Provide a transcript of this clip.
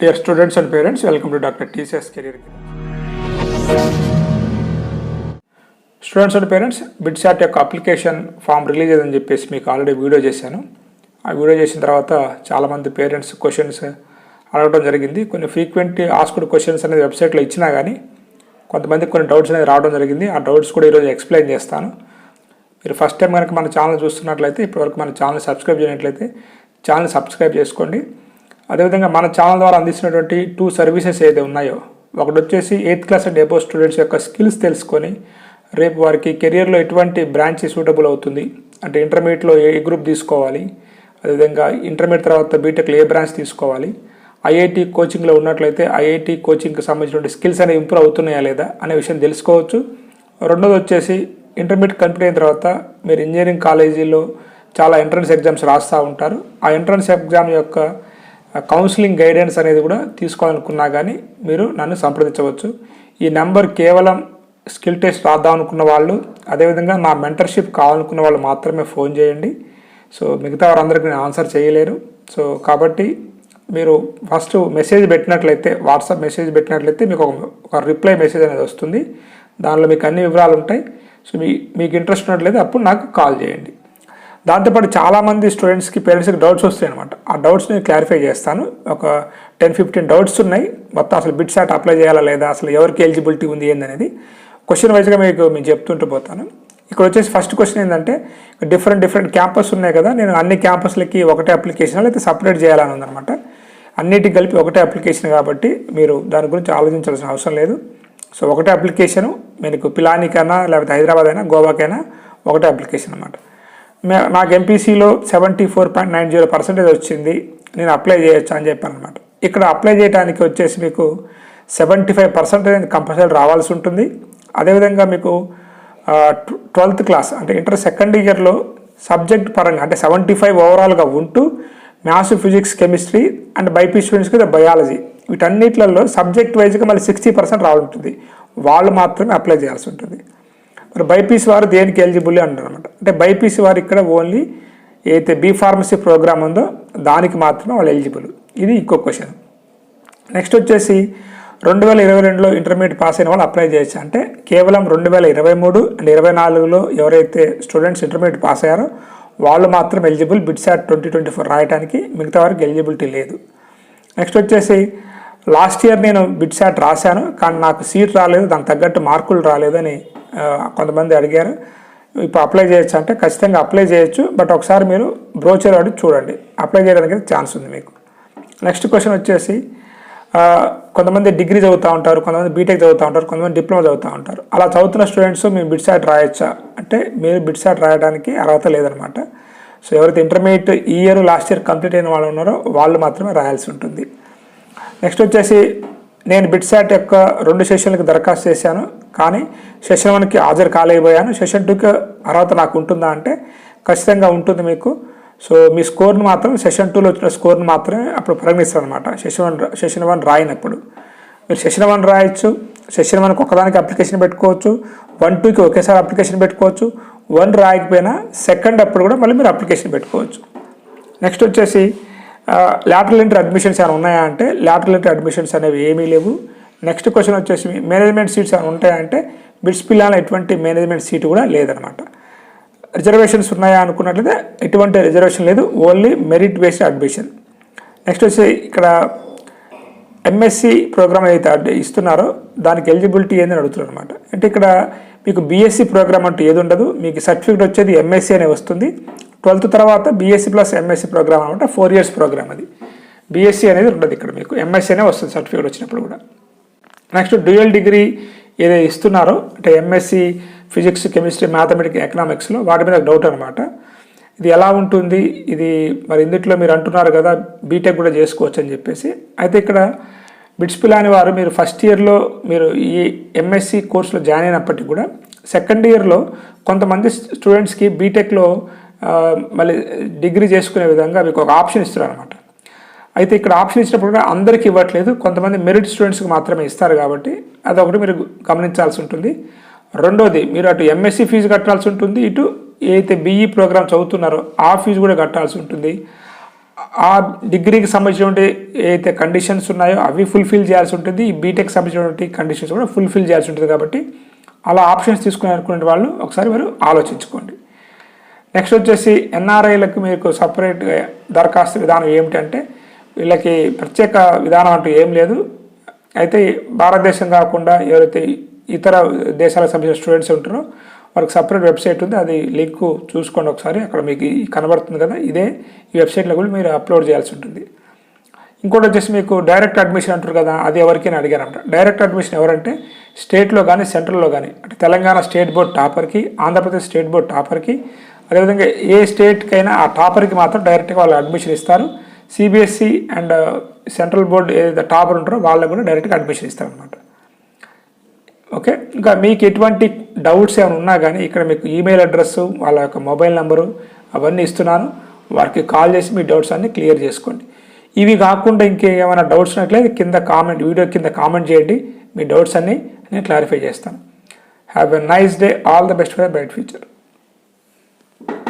Dear students and parents welcome to doctor TCS career students and parents BITSAT యొక్క application form release అయిందని చెప్పేసి మీకు already video చేశాను. ఆ వీడియో చేసిన తర్వాత చాలామంది పేరెంట్స్ క్వశ్చన్స్ అడగడం జరిగింది. కొన్ని ఫ్రీక్వెంట్ ఆస్కుడ్ క్వశ్చన్స్ అనేది వెబ్సైట్లో ఇచ్చినా కానీ కొంతమందికి కొన్ని డౌట్స్ అనేది రావడం జరిగింది. ఆ డౌట్స్ కూడా ఈరోజు ఎక్స్ప్లెయిన్ చేస్తాను. మీరు ఫస్ట్ టైం కనుక మన ఛానల్ చూస్తున్నట్లయితే ఇప్పటివరకు మన ఛానల్ సబ్స్క్రైబ్ చేయనట్లయితే ఛానల్ సబ్స్క్రైబ్ చేసుకోండి. అదేవిధంగా మన ఛానల్ ద్వారా అందిస్తున్నటువంటి టూ సర్వీసెస్ ఏదైతే ఉన్నాయో ఒకటి వచ్చేసి eighth class and above students యొక్క స్కిల్స్ తెలుసుకొని రేపు వారికి కెరియర్లో ఎటువంటి బ్రాంచ్ సూటబుల్ అవుతుంది. అంటే ఇంటర్మీడియట్లో ఏ గ్రూప్ తీసుకోవాలి అదేవిధంగా ఇంటర్మీడియట్ తర్వాత బీటెక్లో ఏ బ్రాంచ్ తీసుకోవాలి ఐఐటి కోచింగ్లో ఉన్నట్లయితే ఐఐటి కోచింగ్కి సంబంధించినటువంటి స్కిల్స్ అనేవి ఇంప్రూవ్ అవుతున్నాయా లేదా అనే విషయం తెలుసుకోవచ్చు. రెండోది వచ్చేసి ఇంటర్మీడియట్ కంప్లీట్ అయిన తర్వాత మీరు ఇంజనీరింగ్ కాలేజీలో చాలా ఎంట్రన్స్ ఎగ్జామ్స్ రాస్తూ ఉంటారు. ఆ ఎంట్రన్స్ ఎగ్జామ్ యొక్క కౌన్సిలింగ్ గైడెన్స్ అనేది కూడా తీసుకోవాలనుకున్నా కానీ మీరు నన్ను సంప్రదించవచ్చు. ఈ నెంబర్ కేవలం స్కిల్ టెస్ట్ రాద్దాం అనుకున్న వాళ్ళు అదేవిధంగా నా మెంటర్షిప్ కావాలనుకున్న వాళ్ళు మాత్రమే ఫోన్ చేయండి. సో మిగతా వారందరికీ నేను ఆన్సర్ చేయలేరు సో కాబట్టి మీరు ఫస్ట్ మెసేజ్ పెట్టినట్లయితే వాట్సాప్ మెసేజ్ పెట్టినట్లయితే మీకు ఒక రిప్లై మెసేజ్ అనేది వస్తుంది. దానిలో మీకు అన్ని వివరాలు ఉంటాయి. సో మీ మీకు ఇంట్రెస్ట్ ఉన్నట్లయితే అప్పుడు నాకు కాల్ చేయండి. దాంతోపాటు చాలామంది స్టూడెంట్స్కి పేరెంట్స్కి డౌట్స్ వస్తాయి అనమాట ఆ డౌట్స్ నేను క్లారిఫై చేస్తాను. ఒక టెన్ ఫిఫ్టీన్ డౌట్స్ ఉన్నాయి. మొత్తం అసలు బిట్ ఆట అప్లై చేయాలా లేదా? అసలు ఎవరికి ఎలిజిబిలిటీ ఉంది ఏందనేది? క్వశ్చన్ వైజ్గా మీకు మీకు చెప్తుంటూ పోతాను. ఇక్కడ వచ్చేసి ఫస్ట్ క్వశ్చన్ ఏంటంటే డిఫరెంట్ డిఫరెంట్ క్యాంపస్ ఉన్నాయి కదా? నేను అన్ని క్యాంపస్లకి ఒకటే అప్లికేషన్ లేకపోతే సపరేట్ చేయాలని ఉందన్నమాట. అన్నిటికి కలిపి ఒకటే అప్లికేషన్ కాబట్టి మీరు దాని గురించి ఆలోచించాల్సిన అవసరం లేదు. సో ఒకటే అప్లికేషను మీకు పిలానికైనా లేకపోతే హైదరాబాద్ అయినా గోవాకైనా ఒకటే అప్లికేషన్ అనమాట నాకు ఎంపీసీలో seventy four point nine zero percentage వచ్చింది. నేను అప్లై చేయొచ్చు అని చెప్పాను అనమాట ఇక్కడ అప్లై చేయడానికి వచ్చేసి మీకు సెవెంటీ ఫైవ్ పర్సెంటేజ్ కంపల్సరీ రావాల్సి ఉంటుంది. అదేవిధంగా మీకు ట్వెల్త్ క్లాస్ అంటే ఇంటర్ సెకండ్ ఇయర్లో సబ్జెక్ట్ పరంగా అంటే సెవెంటీ ఫైవ్ ఓవరాల్గా ఉంటూ మ్యాథ్స్ ఫిజిక్స్ కెమిస్ట్రీ అండ్ బైపీ స్టూడెంట్స్కి బయాలజీ వీటన్నిటిలలో సబ్జెక్ట్ వైజ్గా మళ్ళీ సిక్స్టీ పర్సెంట్ రావాలంటుంది వాళ్ళు మాత్రమే అప్లై చేయాల్సి ఉంటుంది. మరి బైపీసీ వారు దేనికి ఎలిజిబుల్ అంటారు అనమాట అంటే బైపీసీ వారు ఇక్కడ ఓన్లీ ఏదైతే బీ ఫార్మసీ ప్రోగ్రామ్ ఉందో దానికి మాత్రమే వాళ్ళు ఎలిజిబుల్. ఇది ఇంకో క్వశ్చన్. నెక్స్ట్ వచ్చేసి రెండు వేల ఇరవై రెండులో ఇంటర్మీడియట్ పాస్ అయిన వాళ్ళు అప్లై చేయొచ్చు? అంటే కేవలం రెండు వేల ఇరవై మూడు అండ్ ఇరవై నాలుగులో ఎవరైతే స్టూడెంట్స్ ఇంటర్మీడియట్ పాస్ అయ్యారో వాళ్ళు మాత్రం eligible BITSAT twenty twenty four రాయడానికి మిగతా వారికి ఎలిజిబిలిటీ లేదు. నెక్స్ట్ వచ్చేసి లాస్ట్ ఇయర్ నేను బిట్సాట్ రాశాను కానీ నాకు సీట్ రాలేదు దానికి తగ్గట్టు మార్కులు రాలేదని కొంతమంది అడిగారు ఇప్పుడు అప్లై చేయొచ్చు? అంటే ఖచ్చితంగా అప్లై చేయొచ్చు బట్ ఒకసారి మీరు బ్రోచర్ అడిగి చూడండి. అప్లై చేయడానికి ఛాన్స్ ఉంది మీకు. నెక్స్ట్ క్వశ్చన్ వచ్చేసి కొంతమంది డిగ్రీ చదువుతూ ఉంటారు కొంతమంది బీటెక్ చదువుతూ ఉంటారు కొంతమంది డిప్లొమా చదువుతూ ఉంటారు. అలా చదువుతున్న స్టూడెంట్స్ మేము బిట్సాట్ రాయొచ్చా? అంటే మీరు బిట్సాట్ రాయడానికి అర్హత లేదనమాట. సో ఎవరైతే ఇంటర్మీడియట్ ఈ ఇయర్ లాస్ట్ ఇయర్ కంప్లీట్ అయిన వాళ్ళు ఉన్నారో వాళ్ళు మాత్రమే రాయాల్సి ఉంటుంది. నెక్స్ట్ వచ్చేసి నేను బిట్సాట్ యొక్క రెండు సెషన్లకు దరఖాస్తు చేశాను కానీ సెషన్ వన్కి హాజరు కాలేకపోయాను. సెషన్ టూకి అర్హత నాకు ఉంటుందా అంటే ఖచ్చితంగా ఉంటుంది మీకు. సో మీ స్కోర్ని మాత్రం సెషన్ టూలో వచ్చిన స్కోర్ని మాత్రమే అప్పుడు పరిగణిస్తారు అనమాట సెషన్ వన్ సెషన్ వన్ రాయినప్పుడు. మీరు సెషన్ వన్ రాయొచ్చు సెషన్ వన్కి ఒకదానికి అప్లికేషన్ పెట్టుకోవచ్చు వన్ టూకి ఒకేసారి అప్లికేషన్ పెట్టుకోవచ్చు వన్ రాయకపోయినా సెకండ్ అప్పుడు కూడా మళ్ళీ మీరు అప్లికేషన్ పెట్టుకోవచ్చు. నెక్స్ట్ వచ్చేసి లాటరల్ ఎంట్రీ అడ్మిషన్స్ ఏమైనా ఉన్నాయా అంటే లాటరల్ ఎంట్రీ అడ్మిషన్స్ అనేవి ఏమీ లేవు. నెక్స్ట్ క్వశ్చన్ వచ్చేసి మేనేజ్మెంట్ సీట్స్ ఏమైనా ఉంటాయా అంటే పిల్లల ఎటువంటి మేనేజ్మెంట్ సీట్ కూడా లేదనమాట రిజర్వేషన్స్ ఉన్నాయా అనుకున్నట్లయితే ఎటువంటి రిజర్వేషన్ లేదు only merit based admission next వచ్చి ఇక్కడ ఎంఎస్సి ప్రోగ్రామ్ ఏదైతే ఇస్తున్నారో దానికి ఎలిజిబిలిటీ ఏందని అడుగుతున్నారు అనమాట అంటే ఇక్కడ మీకు బీఎస్సీ ప్రోగ్రామ్ అంటూ ఏది ఉండదు మీకు సర్టిఫికేట్ వచ్చేది ఎంఎస్సీ అనే వస్తుంది. ట్వెల్త్ తర్వాత బీఎస్సీ ప్లస్ ఎంఎస్సీ ప్రోగ్రామ్ అనమాట. ఫోర్ ఇయర్స్ ప్రోగ్రామ్ అది. బీఎస్సీ అనేది ఉండదు ఇక్కడ మీకు. ఎంఎస్సీ అనే వస్తుంది సర్టిఫికేట్ వచ్చినప్పుడు కూడా. నెక్స్ట్ డ్యూయల్ డిగ్రీ ఏదైతే ఇస్తున్నారో అంటే ఎంఎస్సీ ఫిజిక్స్ కెమిస్ట్రీ మ్యాథమెటిక్స్ ఎకనామిక్స్లో వాటి మీద డౌట్ అనమాట. ఇది ఎలా ఉంటుంది? ఇది మరి ఇందుట్లో మీరు అంటున్నారు కదా బీటెక్ కూడా చేసుకోవచ్చు అని చెప్పేసి. అయితే ఇక్కడ బిట్స్ పిలాని వారు మీరు ఫస్ట్ ఇయర్లో మీరు ఈ ఎంఎస్సి కోర్సులో జాయిన్ అయినప్పటికీ కూడా సెకండ్ ఇయర్లో కొంతమంది స్టూడెంట్స్కి బీటెక్లో మళ్ళీ డిగ్రీ చేసుకునే విధంగా మీకు ఒక ఆప్షన్ ఇస్తున్నారు అనమాట అయితే ఇక్కడ ఆప్షన్ ఇచ్చినప్పుడు కూడా అందరికీ ఇవ్వట్లేదు. కొంతమంది మెరిట్ స్టూడెంట్స్కి మాత్రమే ఇస్తారు కాబట్టి అదొకటి మీరు గమనించాల్సి ఉంటుంది. రెండోది మీరు అటు ఎంఎస్సి ఫీజు కట్టాల్సి ఉంటుంది. ఇటు ఏదైతే బీఈ ప్రోగ్రామ్ చదువుతున్నారో ఆ ఫీజు కూడా కట్టాల్సి ఉంటుంది. ఆ డిగ్రీకి సంబంధించినటువంటి ఏదైతే కండిషన్స్ ఉన్నాయో అవి ఫుల్ఫిల్ చేయాల్సి ఉంటుంది. ఈ బీటెక్ సంబంధించినటువంటి కండిషన్స్ కూడా ఫుల్ఫిల్ చేయాల్సి ఉంటుంది కాబట్టి అలా ఆప్షన్స్ తీసుకుని అనుకునే వాళ్ళు ఒకసారి మీరు ఆలోచించుకోండి. నెక్స్ట్ వచ్చేసి ఎన్ఆర్ఐలకు మీకు సపరేట్ దరఖాస్తు విధానం ఏమిటంటే వీళ్ళకి ప్రత్యేక విధానం అంటూ ఏం లేదు. అయితే భారతదేశం కాకుండా ఎవరైతే ఇతర దేశాలకు సంబంధించిన స్టూడెంట్స్ ఉంటారో వాళ్ళకి సపరేట్ వెబ్సైట్ ఉంది. అది లింక్ చూసుకోండి ఒకసారి. అక్కడ మీకు కనబడుతుంది కదా ఇదే ఈ వెబ్సైట్లో కూడా మీరు అప్లోడ్ చేయాల్సి ఉంటుంది. ఇంకోటి వచ్చేసి మీకు డైరెక్ట్ అడ్మిషన్ అంటారు కదా అది ఎవరికైనా అడిగారంట. డైరెక్ట్ అడ్మిషన్ ఎవరంటే స్టేట్లో కానీ సెంట్రల్లో కానీ అంటే తెలంగాణ స్టేట్ బోర్డ్ టాపర్కి ఆంధ్రప్రదేశ్ స్టేట్ బోర్డ్ టాపర్కి అదేవిధంగా ఏ స్టేట్కైనా ఆ టాపర్కి మాత్రం డైరెక్ట్గా వాళ్ళు అడ్మిషన్ ఇస్తారు. సిబిఎస్సి అండ్ సెంట్రల్ బోర్డు ఏదైతే టాపర్ ఉంటారో వాళ్ళకు కూడా డైరెక్ట్గా అడ్మిషన్ ఇస్తారనమాట ఓకే? ఇంకా మీకు ఎటువంటి డౌట్స్ ఏమైనా ఉన్నా కానీ ఇక్కడ మీకు ఈమెయిల్ అడ్రస్ వాళ్ళ యొక్క మొబైల్ నెంబరు అవన్నీ ఇస్తున్నాను. వారికి కాల్ చేసి మీ డౌట్స్ అన్నీ క్లియర్ చేసుకోండి. ఇవి కాకుండా ఇంకేమైనా డౌట్స్ ఉన్నట్లయితే కింద కామెంట్ వీడియో కింద కామెంట్ చేయండి. మీ డౌట్స్ అన్నీ నేను క్లారిఫై చేస్తాను. Have a nice day. All the best for bright future. Thank you.